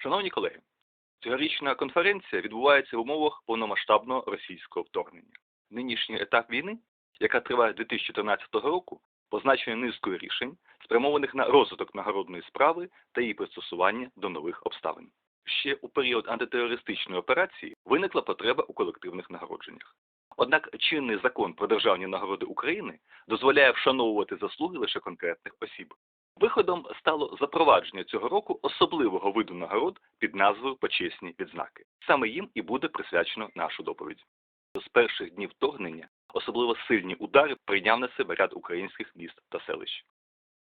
Шановні колеги, цьогорічна конференція відбувається в умовах повномасштабного російського вторгнення. Нинішній етап війни, яка триває з 2014 року, позначений низкою рішень, спрямованих на розвиток нагородної справи та її пристосування до нових обставин. Ще у період антитерористичної операції виникла потреба у колективних нагородженнях. Однак чинний закон про державні нагороди України дозволяє вшановувати заслуги лише конкретних осіб. Виходом стало запровадження цього року особливого виду нагород під назвою Почесні відзнаки. Саме їм і буде присвячено нашу доповідь. З перших днів вторгнення особливо сильні удари прийняв на себе ряд українських міст та селищ.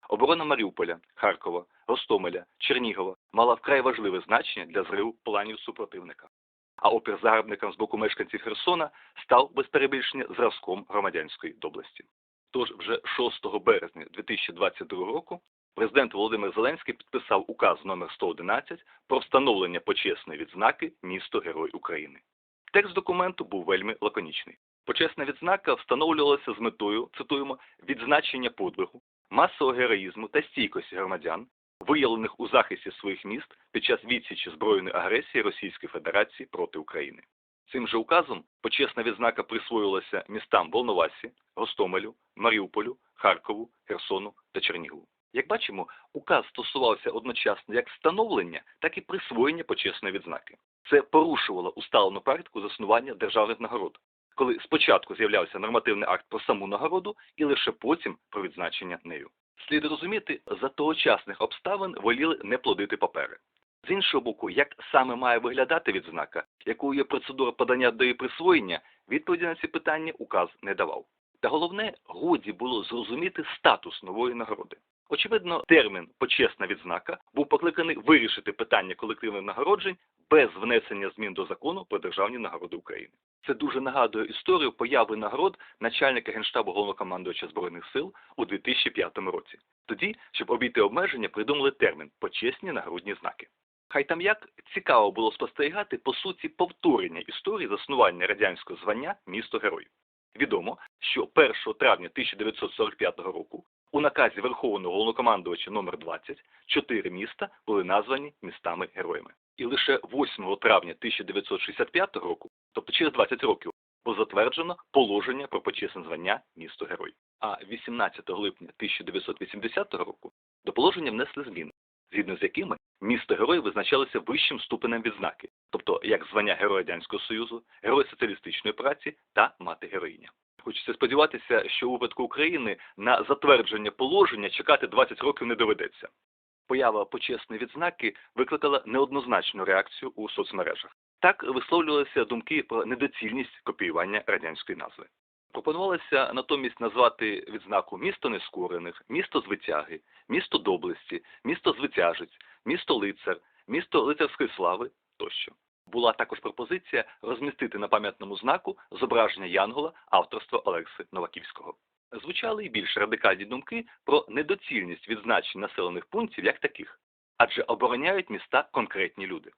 Оборона Маріуполя, Харкова, Ростомеля, Чернігова мала вкрай важливе значення для зриву планів супротивника. А опір загарбникам з боку мешканців Херсона став без перебільшення зразком громадянської доблесті. Тож вже 6 березня 2022 року президент Володимир Зеленський підписав указ номер 111 про встановлення почесної відзнаки місто Герой України. Текст документу був вельми лаконічний. Почесна відзнака встановлювалася з метою, цитуємо, відзначення подвигу, масового героїзму та стійкості громадян, виявлених у захисті своїх міст під час відсічі збройної агресії Російської Федерації проти України. Цим же указом почесна відзнака присвоїлася містам Волновасі, Гостомелю, Маріуполю, Харкову, Херсону та Чернігову. Як бачимо, указ стосувався одночасно як встановлення, так і присвоєння почесної відзнаки. Це порушувало усталену практику заснування державних нагород, коли спочатку з'являвся нормативний акт про саму нагороду і лише потім про відзначення нею. Слід розуміти, за тогочасних обставин воліли не плодити папери. З іншого боку, як саме має виглядати відзнака, якою є процедура подання до її присвоєння, відповіді на ці питання указ не давав. Та головне, годі було зрозуміти статус нової нагороди. Очевидно, термін почесна відзнака був покликаний вирішити питання колективних нагороджень без внесення змін до закону про державні нагороди України. Це дуже нагадує історію появи нагород начальника генштабу головнокомандувача збройних сил у 2005 році. Тоді, щоб обійти обмеження, придумали термін почесні нагрудні знаки. Хай там як цікаво було спостерігати по суті повторення історії заснування радянського звання місто Герой. Відомо, що 1 травня 1945 року у наказі Верховного головнокомандувача номер 20 чотири міста були названі містами-героями. І лише 8 травня 1965 року, тобто через 20 років, було затверджено положення про почесне звання місто Герой. А 18 липня 1980 року до положення внесли зміни, згідно з якими місто Герой визначалося вищим ступенем відзнаки, тобто як звання Героя Радянського Союзу, Герой соціалістичної праці та мати героїня. Хочеться сподіватися, що у випадку України на затвердження положення чекати 20 років не доведеться. Поява почесної відзнаки викликала неоднозначну реакцію у соцмережах. Так висловлювалися думки про недоцільність копіювання радянської назви. Пропонувалося натомість назвати відзнаку місто нескорених, місто звитяги, місто доблесті, місто звитяжець, місто лицар, місто лицарської слави тощо. Була також пропозиція розмістити на пам'ятному знаку зображення Янгола авторства Олекси Новаківського. Звучали й більш радикальні думки про недоцільність відзначень населених пунктів як таких, адже обороняють міста конкретні люди.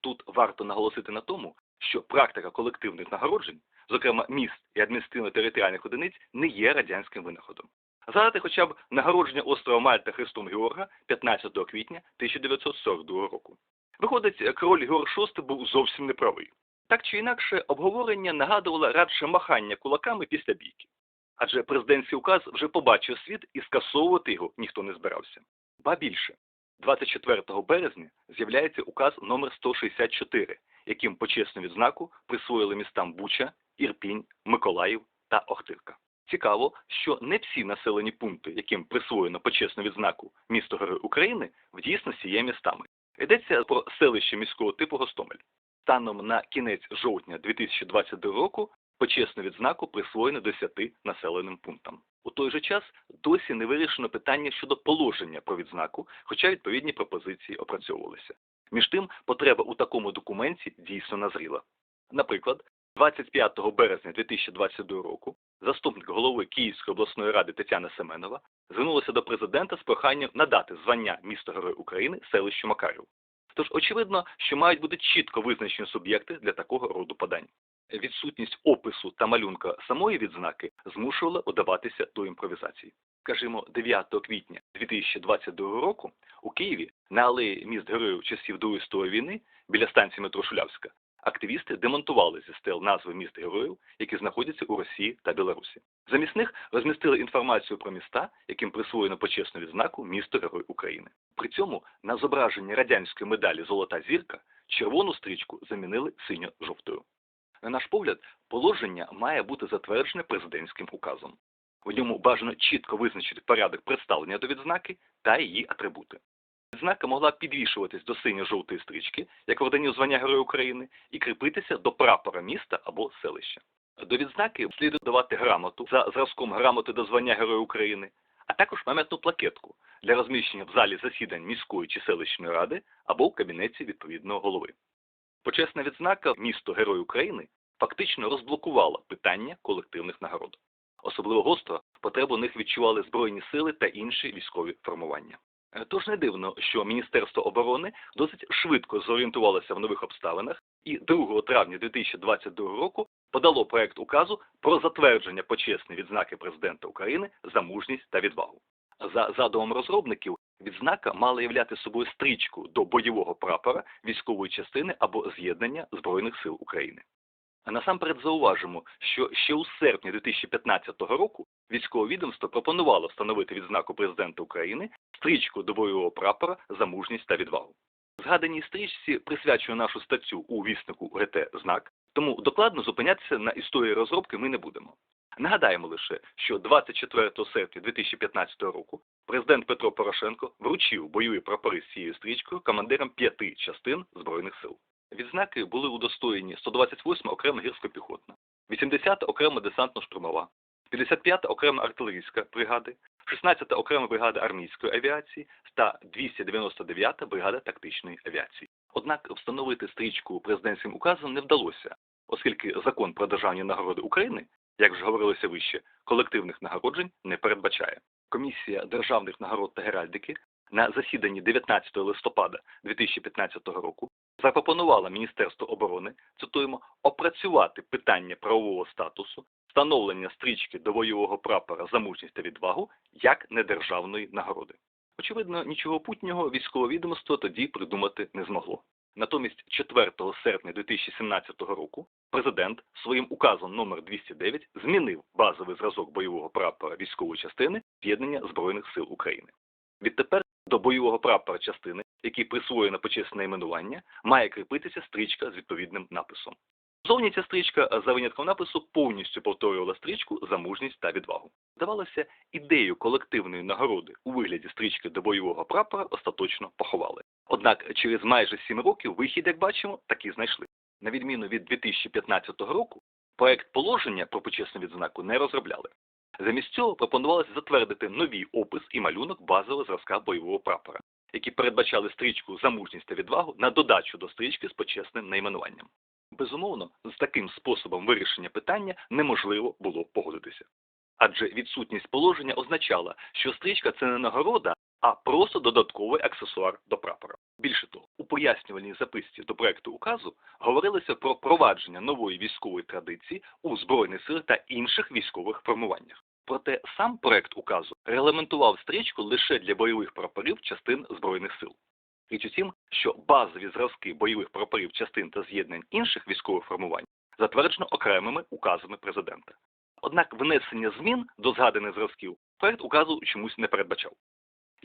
Тут варто наголосити на тому, що практика колективних нагороджень, зокрема міст і адміністративно-територіальних одиниць, не є радянським винаходом. Згадати хоча б нагородження острова Мальта Христом Георга 15 квітня 1942 року. Виходить, король Георг VI був зовсім неправий. Так чи інакше, обговорення нагадувало радше махання кулаками після бійки. Адже президентський указ вже побачив світ і скасовувати його ніхто не збирався. Ба більше, 24 березня з'являється указ номер 164, яким почесну відзнаку присвоїли містам Буча, Ірпінь, Миколаїв та Охтирка. Цікаво, що не всі населені пункти, яким присвоєно почесну відзнаку місто Герой України, в дійсності є містами. Йдеться про селище міського типу Гостомель. Станом на кінець жовтня 2022 року почесну відзнаку присвоєно 10 населеним пунктам. У той же час досі не вирішено питання щодо положення про відзнаку, хоча відповідні пропозиції опрацьовувалися. Між тим, потреба у такому документі дійсно назріла. Наприклад, 25 березня 2022 року заступник голови Київської обласної ради Тетяна Семенова звернулася до президента з проханням надати звання місто Герой України селищу Макарів. Тож очевидно, що мають бути чітко визначені суб'єкти для такого роду подань. Відсутність опису та малюнка самої відзнаки змушувала удаватися до імпровізації. Скажімо, 9 квітня 2022 року у Києві на алеї міст героїв часів Другої світової війни біля станції метро Шулявська активісти демонтували зі стел назви міст героїв, які знаходяться у Росії та Білорусі. Замість них розмістили інформацію про міста, яким присвоєно почесну відзнаку місто Герой України. При цьому на зображенні радянської медалі Золота зірка червону стрічку замінили синьо-жовтою. На наш погляд, положення має бути затверджене президентським указом. У ньому бажано чітко визначити порядок представлення до відзнаки та її атрибути. Відзнака могла підвішуватись до синьо-жовтої стрічки, як в ордені звання Героя України, і кріпитися до прапора міста або селища. До відзнаки слід додавати грамоту за зразком грамоти до звання Героя України, а також пам'ятну плакетку для розміщення в залі засідань міської чи селищної ради або в кабінеті відповідного голови. Почесна відзнака місто Герой України фактично розблокувала питання колективних нагород. Особливо гостро потребу них відчували Збройні сили та інші військові формування. Е, Тож не дивно, що Міністерство оборони досить швидко зорієнтувалося в нових обставинах і 2 травня 2022 року подало проект указу про затвердження почесної відзнаки президента України за мужність та відвагу. За задумом розробників, відзнака мала являти собою стрічку до бойового прапора військової частини або з'єднання Збройних сил України. Насамперед зауважимо, що ще у серпні 2015 року військове відомство пропонувало встановити відзнаку президента України стрічку до бойового прапора за мужність та відвагу. Згаданій стрічці присвячує нашу статтю у віснику ГТ знак, тому докладно зупинятися на історії розробки ми не будемо. Нагадаємо лише, що 24 серпня 2015 року президент Петро Порошенко вручив бойові прапори з цією стрічкою командирам п'яти частин Збройних сил. Відзнаки були удостоєні 128 окрема гірсько-піхотна, 80 окрема десантно-штурмова, 55 окрема артилерійська бригади, 16 окрема бригада армійської авіації та 299 бригада тактичної авіації. Однак встановити стрічку президентським указом не вдалося, оскільки закон про державні нагороди України, як вже говорилося вище, колективних нагороджень не передбачає. Комісія державних нагород та геральдики на засіданні 19 листопада 2015 року запропонувала Міністерству оборони, цитуємо, опрацювати питання правового статусу, встановлення стрічки до бойового прапора за мужність та відвагу як недержавної нагороди. Очевидно, нічого путнього військове відомство тоді придумати не змогло. Натомість 4 серпня 2017 року президент своїм указом номер 209 змінив базовий зразок бойового прапора військової частини з'єднання Збройних сил України. Відтепер до бойового прапора частини, який присвоєно почесне найменування, має кріпитися стрічка з відповідним написом. Зовні ця стрічка за винятком напису повністю повторювала стрічку за мужність та відвагу. Здавалося, ідею колективної нагороди у вигляді стрічки до бойового прапора остаточно поховали. Однак через майже сім років вихід, як бачимо, таки знайшли. На відміну від 2015 року, проект положення про почесну відзнаку не розробляли. Замість цього пропонувалося затвердити новий опис і малюнок базового зразка бойового прапора, які передбачали стрічку за мужність та відвагу на додачу до стрічки з почесним найменуванням. Безумовно, з таким способом вирішення питання неможливо було погодитися. Адже відсутність положення означала, що стрічка це не нагорода, а просто додатковий аксесуар до прапора. Більше того, у пояснювальній записці до проекту указу говорилося про провадження нової військової традиції у Збройних силах та інших військових формуваннях. Проте сам проект указу регламентував стрічку лише для бойових прапорів частин Збройних сил. Річ у тім, що базові зразки бойових прапорів частин та з'єднань інших військових формувань затверджено окремими указами президента. Однак внесення змін до згаданих зразків проект указу чомусь не передбачав.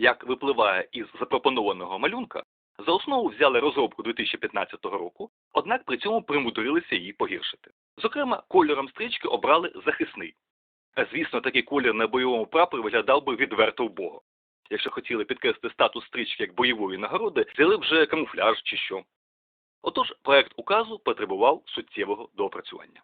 Як випливає із запропонованого малюнка, за основу взяли розробку 2015 року, однак при цьому примудрилися її погіршити. Зокрема, кольором стрічки обрали захисний. Звісно, такий колір на бойовому прапорі виглядав би відверто вбого. Якщо хотіли підкреслити статус стрічки як бойової нагороди, взяли вже камуфляж чи що. Отож, проект указу потребував суттєвого доопрацювання.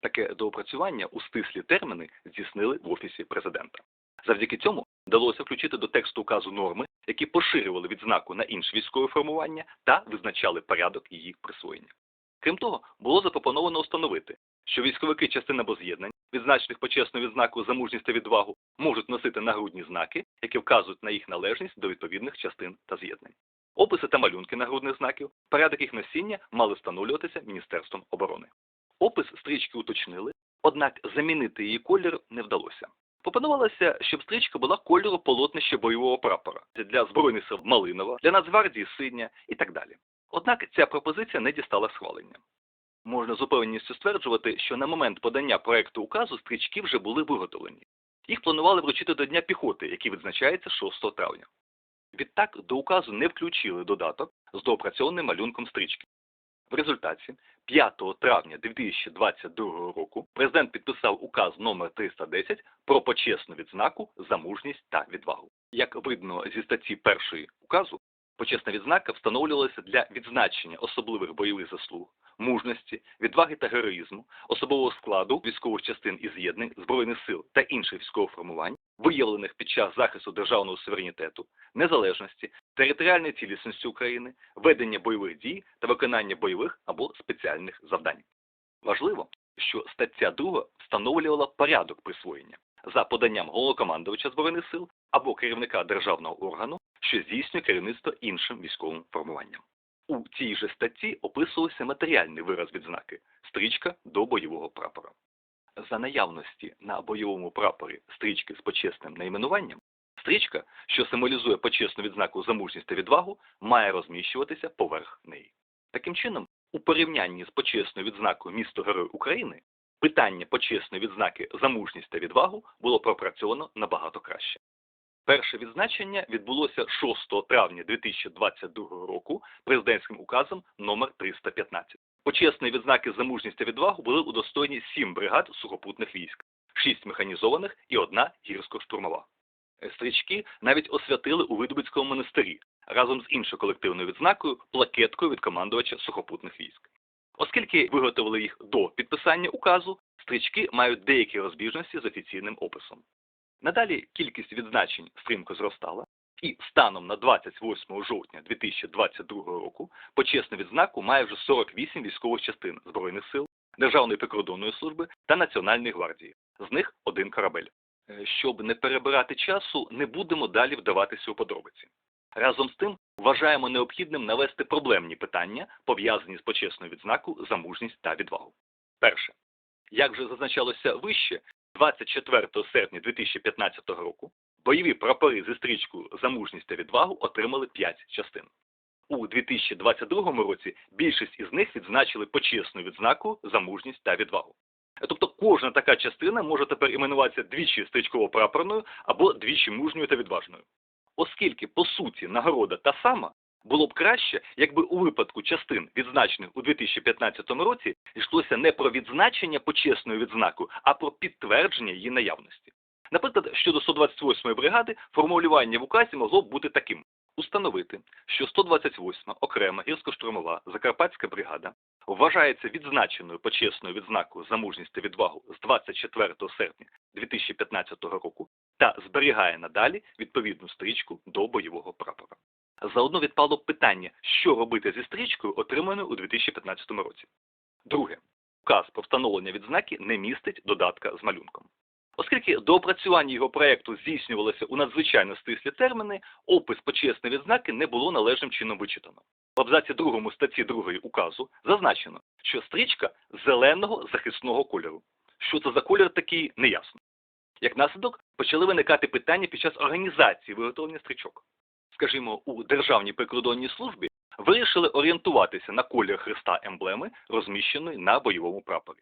Таке доопрацювання у стислі терміни здійснили в Офісі президента. Завдяки цьому вдалося включити до тексту указу норми, які поширювали відзнаку на інші військові формування та визначали порядок її присвоєння. Крім того, було запропоновано встановити, що військовики частин або з'єднань, відзначених почесною відзнакою за мужність та відвагу, можуть носити нагрудні знаки, які вказують на їх належність до відповідних частин та з'єднань. Описи та малюнки нагрудних знаків, порядок їх носіння мали встановлюватися Міністерством оборони. Опис стрічки уточнили, однак замінити її колір не вдалося. Пропонувалося, щоб стрічка була кольору полотнища бойового прапора для Збройних сил Малинова, для Нацгвардії Синя і так далі. Однак ця пропозиція не дістала схвалення. Можна з упевненістю стверджувати, що на момент подання проекту указу стрічки вже були виготовлені. Їх планували вручити до Дня піхоти, який відзначається 6 травня. Відтак до указу не включили додаток з доопрацьованим малюнком стрічки. В результаті 5 травня 2022 року президент підписав указ номер 310 про почесну відзнаку за мужність та відвагу. Як видно зі статті першої указу, почесна відзнака встановлювалася для відзначення особливих бойових заслуг, мужності, відваги та героїзму, особового складу військових частин і з'єднань збройних сил та інших військових формувань, виявлених під час захисту державного суверенітету, незалежності, територіальної цілісності України, ведення бойових дій та виконання бойових або спеціальних завдань. Важливо, що стаття 2 встановлювала порядок присвоєння за поданням головнокомандувача збройних сил або керівника державного органу, що здійснює керівництво іншим військовим формуванням. У цій же статті описувався матеріальний вираз відзнаки стрічка до бойового прапора. За наявності на бойовому прапорі стрічки з почесним найменуванням, стрічка, що символізує почесну відзнаку за мужність та відвагу, має розміщуватися поверх неї. Таким чином, у порівнянні з почесною відзнакою місто Герой України, питання почесної відзнаки за мужність та відвагу було пропрацьовано набагато краще. Перше відзначення відбулося 6 травня 2022 року президентським указом номер 315. Почесні відзнаки за мужність та відвагу були удостоєні 7 бригад сухопутних військ, 6 механізованих і одна гірсько-штурмова. Стрічки навіть освятили у Видубицькому монастирі разом з іншою колективною відзнакою плакеткою від командувача сухопутних військ. Оскільки виготовили їх до підписання указу, стрічки мають деякі розбіжності з офіційним описом. Надалі кількість відзначень стрімко зростала, і станом на 28 жовтня 2022 року почесну відзнаку має вже 48 військових частин Збройних сил, Державної прикордонної служби та Національної гвардії. З них один корабель. Е, Щоб не перебирати часу, не будемо далі вдаватися у подробиці. Разом з тим, вважаємо необхідним навести проблемні питання, пов'язані з почесною відзнакою за мужність та відвагу. Перше. Як вже зазначалося вище, 24 серпня 2015 року бойові прапори зі стрічкою за мужність та відвагу отримали 5 частин. У 2022 році більшість із них відзначили почесну відзнаку за мужність та відвагу. Тобто кожна така частина може тепер іменуватися двічі стрічково-прапорною або двічі мужньою та відважною. Оскільки, по суті, нагорода та сама, було б краще, якби у випадку частин, відзначених у 2015 році, йшлося не про відзначення почесною відзнакою, а про підтвердження її наявності. Наприклад, щодо 128-ї бригади формулювання в указі могло б бути таким: установити, що 128-ма окрема гірсько-штурмова Закарпатська бригада вважається відзначеною почесною відзнакою за мужність та відвагу з 24 серпня 2015 року та зберігає надалі відповідну стрічку до бойового прапора. Заодно відпало питання, що робити зі стрічкою, отриманою у 2015 році. Друге. Указ про встановлення відзнаки не містить додатка з малюнком. Оскільки до опрацювання його проєкту здійснювалося у надзвичайно стислі терміни, опис почесної відзнаки не було належним чином вичитано. В абзаці 2 статті 2 указу зазначено, що стрічка зеленого захисного кольору. Що це за колір такий, неясно. Як наслідок, почали виникати питання під час організації виготовлення стрічок. Скажімо, у Державній прикордонній службі вирішили орієнтуватися на колір хреста емблеми, розміщеної на бойовому прапорі.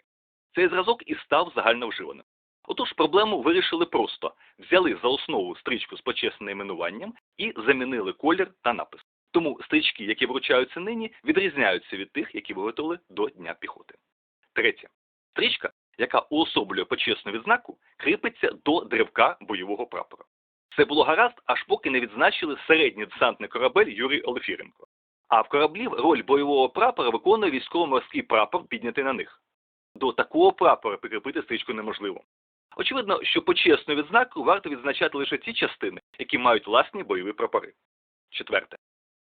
Цей зразок і став загальновживаним. Отож, проблему вирішили просто: взяли за основу стрічку з почесним найменуванням і замінили колір та напис. Тому стрічки, які вручаються нині, відрізняються від тих, які виготовили до Дня піхоти. Третє. Стрічка, яка уособлює почесну відзнаку, кріпиться до древка бойового прапора. Це було гаразд, аж поки не відзначили середній десантний корабель Юрій Олефіренко. А в кораблів роль бойового прапора виконує військово-морський прапор, піднятий на них. До такого прапора прикріпити стрічку неможливо. Очевидно, що почесну відзнаку варто відзначати лише ті частини, які мають власні бойові прапори. Четверте.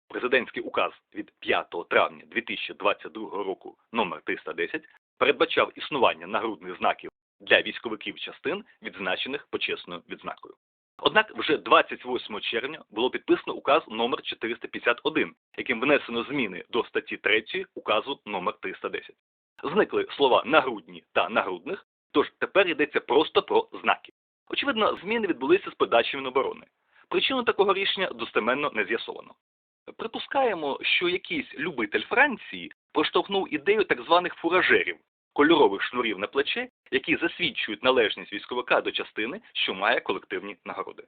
Президентський указ від 5 травня 2022 року номер 310 передбачав існування нагрудних знаків для військовиків частин, відзначених почесною відзнакою. Однак вже 28 червня було підписано указ номер 451, яким внесено зміни до статті 3 указу номер 310. Зникли слова нагрудні та нагрудних, тож тепер йдеться просто про знаки. Очевидно, зміни відбулися з подачі Міноборони. Причину такого рішення достеменно не з'ясовано. Припускаємо, що якийсь любитель Франції проштовхнув ідею так званих фуражерів, кольорових шнурів на плече, які засвідчують належність військовика до частини, що має колективні нагороди.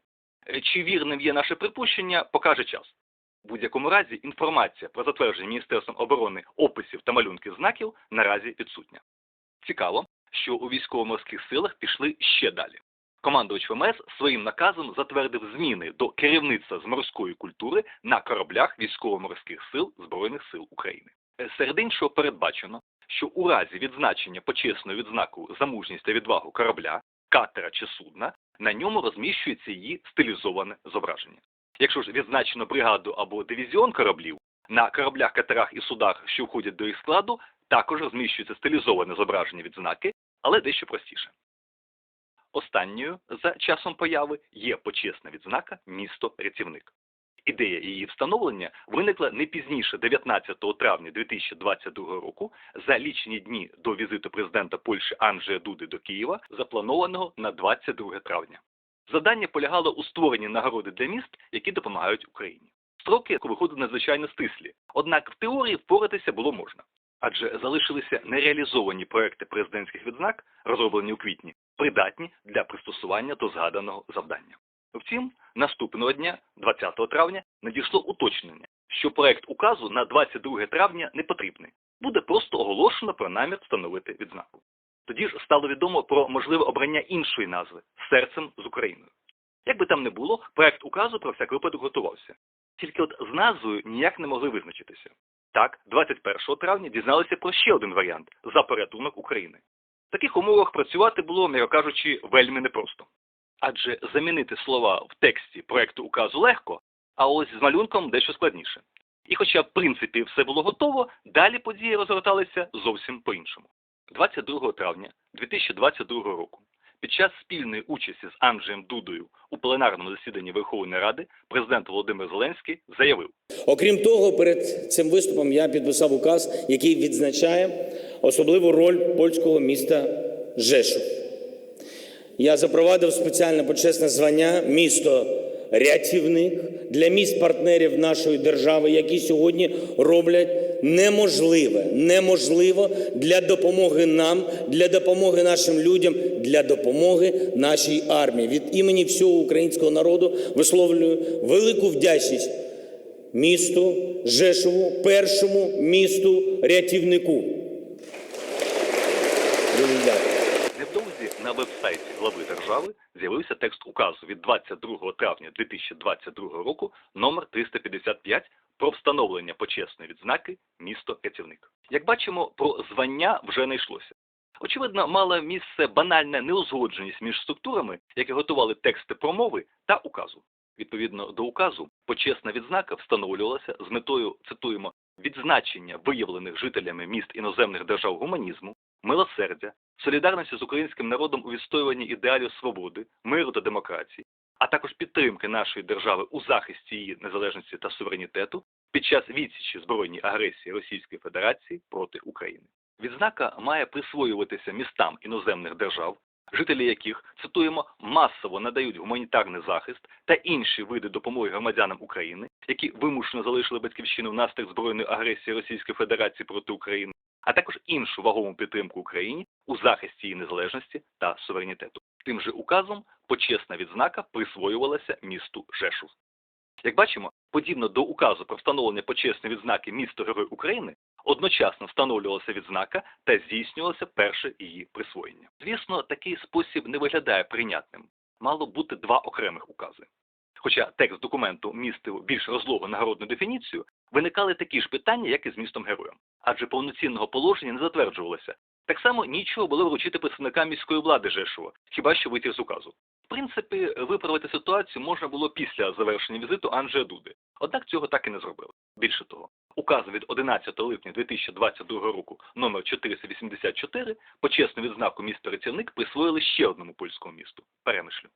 Чи вірним є наше припущення, покаже час. В будь-якому разі інформація про затвердження Міністерством оборони описів та малюнків знаків наразі відсутня. Цікаво, що у військово-морських силах пішли ще далі. Командувач ВМС своїм наказом затвердив зміни до керівництва з морської культури на кораблях військово-морських сил Збройних сил України. Серед іншого передбачено, що у разі відзначення почесною відзнакою за мужність та відвагу корабля, катера чи судна, на ньому розміщується її стилізоване зображення. Якщо ж відзначено бригаду або дивізіон кораблів, на кораблях, катерах і судах, що входять до їх складу, також розміщується стилізоване зображення відзнаки, але дещо простіше. Останньою за часом появи є почесна відзнака місто рятівник. Ідея її встановлення виникла не пізніше 19 травня 2022 року за лічені дні до візиту президента Польщі Анджея Дуди до Києва, запланованого на 22 травня. Завдання полягало у створенні нагороди для міст, які допомагають Україні. Строки виходили надзвичайно стислі, однак в теорії впоратися було можна. Адже залишилися нереалізовані проекти президентських відзнак, розроблені у квітні, придатні для пристосування до згаданого завдання. Втім, наступного дня, 20 травня, надійшло уточнення, що проект указу на 22 травня не потрібний. Буде просто оголошено про намір встановити відзнаку. Тоді ж стало відомо про можливе обрання іншої назви серцем з Україною. Як би там не було, проект указу про всяк випадок готувався. Тільки от з назвою ніяк не могли визначитися. Так, 21 травня дізналися про ще один варіант за порятунок України. В таких умовах працювати було, м'яко кажучи, вельми непросто. Адже замінити слова в тексті проекту указу легко, а ось з малюнком дещо складніше. І хоча, в принципі, все було готово, далі події розгорталися зовсім по-іншому. 22 травня 2022 року під час спільної участі з Анджеєм Дудою у пленарному засіданні Верховної Ради президент Володимир Зеленський заявив, Окрім того, перед цим виступом я підписав указ, який відзначає особливу роль польського міста Жешув. Я запровадив спеціальне почесне звання місто рятівник для міст партнерів нашої держави, які сьогодні роблять неможливе, неможливо для допомоги нам, для допомоги нашим людям, для допомоги нашій армії. Від імені всього українського народу висловлюю велику вдячність місту Жешову, першому місту рятівнику. Невдовзі на веб-сайті глави держави з'явився текст указу від 22 травня 2022 року номер 355 про встановлення почесної відзнаки місто рятівник. Як бачимо, про звання вже не йшлося. Очевидно, мала місце банальна неузгодженість між структурами, які готували тексти промови та указу. Відповідно до указу, почесна відзнака встановлювалася з метою, цитуємо, відзначення виявлених жителями міст іноземних держав гуманізму, милосердя, солідарності з українським народом у відстоюванні ідеалів свободи, миру та демократії, а також підтримки нашої держави у захисті її незалежності та суверенітету під час відсічі збройній агресії Російської Федерації проти України. Відзнака має присвоюватися містам іноземних держав, жителі яких, цитуємо, масово надають гуманітарний захист та інші види допомоги громадянам України, які вимушено залишили батьківщину внаслідок збройної агресії Російської Федерації проти України, а також іншу вагому підтримку Україні у захисті її незалежності та суверенітету. Тим же указом почесна відзнака присвоювалася місту Жешув. Як бачимо, подібно до указу про встановлення почесної відзнаки місто Герой України, одночасно встановлювалася відзнака та здійснювалося перше її присвоєння. Звісно, такий спосіб не виглядає прийнятним. Мало бути два окремих укази. Хоча текст документу містив більш розлогу нагородну дефініцію, виникали такі ж питання, як і з містом героєм, адже повноцінного положення не затверджувалося. Так само нічого було вручити представникам міської влади Жешова, хіба що витяг з указу. В принципі, виправити ситуацію можна було після завершення візиту Анджея Дуди, однак цього так і не зробили. Більше того, указу від 11 липня 2022 року номер 484 почесну відзнаку міста Рятівник присвоїли ще одному польському місту Перемишлю.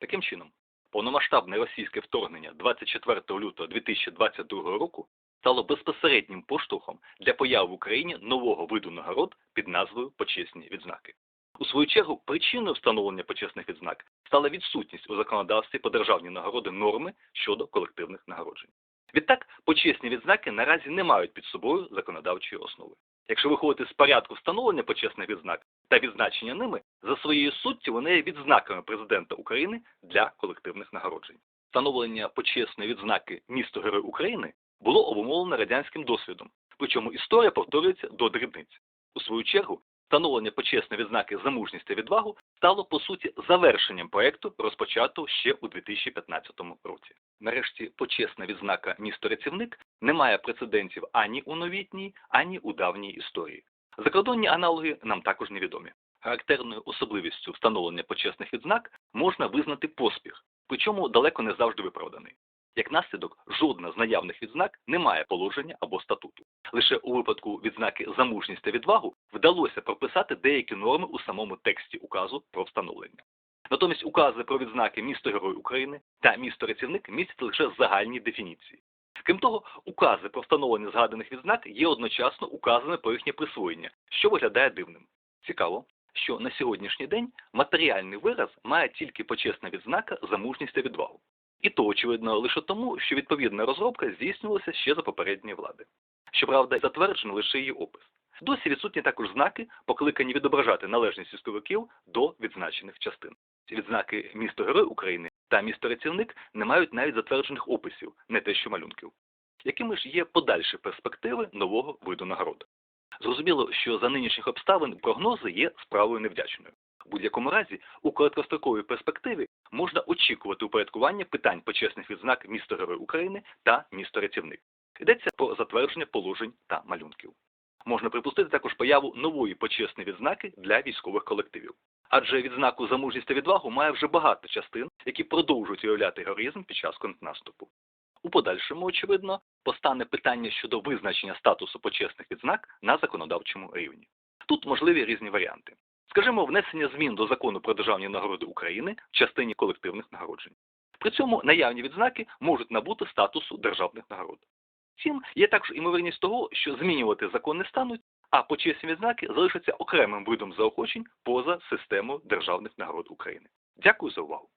Таким чином, повномасштабне російське вторгнення 24 лютого 2022 року стало безпосереднім поштовхом для появи в Україні нового виду нагород під назвою почесні відзнаки. У свою чергу, причиною встановлення почесних відзнак стала відсутність у законодавстві по державні нагороди норми щодо колективних нагороджень. Відтак, почесні відзнаки наразі не мають під собою законодавчої основи. Якщо виходити з порядку встановлення почесних відзнак та відзначення ними, за своєю суттю вони є відзнаками президента України для колективних нагороджень. Встановлення почесної відзнаки місто Герой України було обумовлено радянським досвідом, причому історія повторюється до дрібниць. У свою чергу, встановлення почесної відзнаки за мужність та відвагу стало по суті завершенням проекту, розпочатого ще у 2015 році. Нарешті, почесна відзнака місто Рятівник не має прецедентів ані у новітній, ані у давній історії. Закордонні аналоги нам також невідомі. Характерною особливістю встановлення почесних відзнак можна визнати поспіх, причому далеко не завжди виправданий. Як наслідок, жодна з наявних відзнак не має положення або статуту. Лише у випадку відзнаки за мужність та відвагу вдалося прописати деякі норми у самому тексті указу про встановлення. Натомість укази про відзнаки місто Герой України та місто Рятівник містять лише загальні дефініції. Крім того, укази про встановлення згаданих відзнак є одночасно указами про їхнє присвоєння, що виглядає дивним. Цікаво, що на сьогоднішній день матеріальний вираз має тільки почесна відзнака за мужність та відвагу. І то, очевидно, лише тому, що відповідна розробка здійснювалася ще за попередньої влади. Щоправда, затверджено лише її опис. Досі відсутні також знаки, покликані відображати належність військовиків до відзначених частин. Відзнаки місто Герой України та місто Рятівник не мають навіть затверджених описів, не те що малюнків. Якими ж є подальші перспективи нового виду нагород? Зрозуміло, що за нинішніх обставин прогнози є справою невдячною. У будь-якому разі, у короткостроковій перспективі можна очікувати упорядкування питань почесних відзнак місто Герой України та місто Рятівник. Йдеться про затвердження положень та малюнків. Можна припустити також появу нової почесної відзнаки для військових колективів. Адже відзнаку за мужність та відвагу має вже багато частин, які продовжують уявляти героїзм під час контрнаступу. У подальшому, очевидно, постане питання щодо визначення статусу почесних відзнак на законодавчому рівні. Тут можливі різні варіанти. Скажімо, внесення змін до закону про державні нагороди України в частині колективних нагороджень. При цьому наявні відзнаки можуть набути статусу державних нагород. Втім, є також імовірність того, що змінювати закон не стануть, а почесні відзнаки залишаться окремим видом заохочень поза системою державних нагород України. Дякую за увагу.